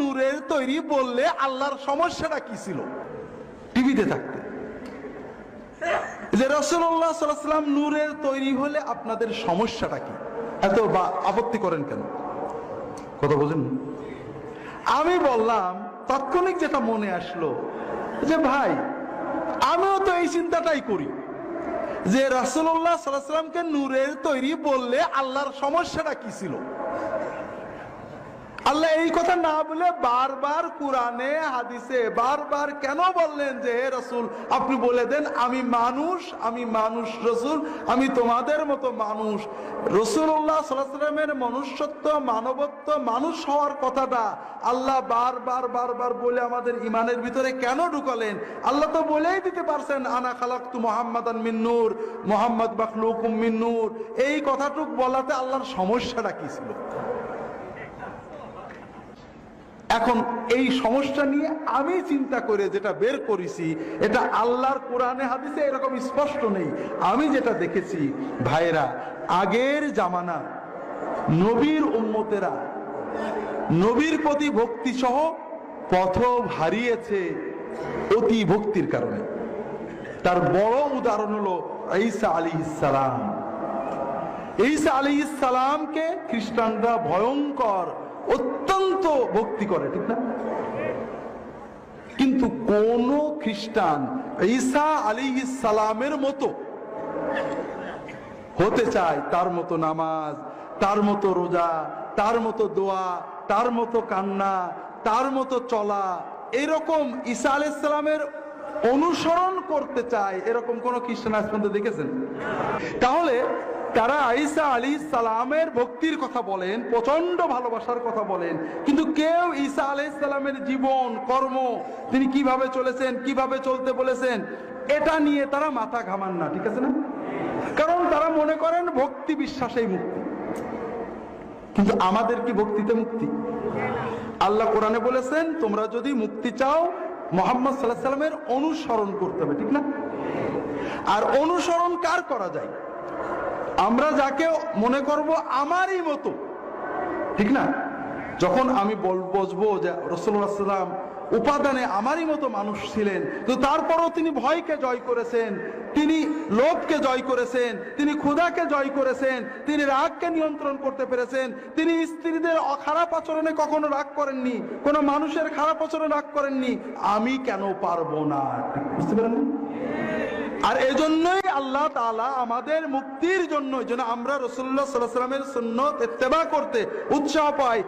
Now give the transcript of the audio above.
নূরের তৈরি বললে আল্লাহর সমস্যাটা কি ছিল? টিভিতে থাকতে। যে রসুল্লাহ সাল্লাম নূরের তৈরি হলে আপনাদের সমস্যাটা কি? এত বা আপত্তি করেন কেন? কথা বোঝেন? আমি বললাম, তাৎক্ষণিক যেটা মনে আসলো, যে ভাই, আমিও তো এই চিন্তাটাই করি। যে রাসুল্লাহ সাল্লামকে নূরের তৈরি বললে আল্লাহর সমস্যাটা কি ছিল? আল্লাহ এই কথা না বলে বারবার কোরআনে, হাদিসে বারবার কেন বললেন যে, হে রসুল, আপনি বলে দেন, আমি মানুষ আমি মানুষ রসুল, আমি তোমাদের মতো মানুষ। রসুল্লাহ সাল্লামের মনুষ্যত্ব, মানবত্ব মানুষ হওয়ার কথাটা আল্লাহ বারবার বারবার বলে আমাদের ইমানের ভিতরে কেন ঢুকালেন? আল্লাহ তো বলেই দিতে পারছেন, আনা খালাক খালাক্তু মোহাম্মদান মিন্নুর মোহাম্মদ বাখলুকুম মিন্নুর এই কথাটুক বলাতে আল্লাহর সমস্যাটা কি ছিল? এখন এই সমস্যা নিয়ে আমি চিন্তা করে যেটা বের করেছি, এটা আল্লাহর কোরআনে, হাদিসে এরকম স্পষ্ট নেই। আমি যেটা দেখেছি ভাইরা আগের জামানা নবীর উম্মতেরা নবীর প্রতি ভক্তি সহ পথ হারিয়েছে অতি ভক্তির কারণে। তার বড় উদাহরণ হলো ঈসা আলী ইসালাম ঈসা আলী ইসালামকে খ্রিস্টানরা ভয়ঙ্কর ভক্তি করে, ঠিক না? কিন্তু কোন খ্রিস্টান ঈসা আলী সালামের মতো হতে চায় তার মতো নামাজ, তার মতো রোজা, তার মতো দোয়া, তার মতো কান্না, তার মতো চলা, এরকম ঈসা আলী সালামের অনুসরণ করতে চায়, এরকম কোন খ্রিস্টান আজ পর্যন্ত দেখেছেন? তাহলে তারা আইসা আলী সালামের ভক্তির কথা বলেন প্রচণ্ড ভালোবাসার কথা বলেন, কিন্তু কেউ ঈসা আলাই সালামের জীবন, কর্ম, তিনি কীভাবে চলেছেন, কীভাবে চলতে বলেছেন, এটা নিয়ে তারা মাথা ঘামান না, ঠিক আছে না? কারণ তারা মনে করেন ভক্তি বিশ্বাসেই মুক্তি। কিন্তু আমাদের কি ভক্তিতে মুক্তি? আল্লাহ কোরআনে বলেছেন, তোমরা যদি মুক্তি চাও মোহাম্মদ সাল্লাহ সাল্লামের অনুসরণ করতে হবে, ঠিক না? আর অনুসরণ কার করা যায়? আমরা যাকে মনে করব আমারই মতো, ঠিক না? যখন আমি বসবো যে রসুল্লাহাম উপাদানে আমারই মতো মানুষ ছিলেন, তো তারপরও তিনি ভয়কে জয় করেছেন। তিনি লোভকে জয় করেছেন, তিনি ক্ষুধাকে জয় করেছেন, তিনি রাগকে নিয়ন্ত্রণ করতে পেরেছেন, তিনি স্ত্রীদের খারাপ আচরণে কখনো রাগ করেননি, কোনো মানুষের খারাপ আচরণে রাগ করেননি। আমি কেন পারব না? বুঝতে পারেন আর এজন্যই আল্লাহ তালা আমাদের মুক্তির জন্য যেন আমরা রসুল্লাহ সাল্লামের সুন্নত এত্তেবা করতে উৎসাহ পাই।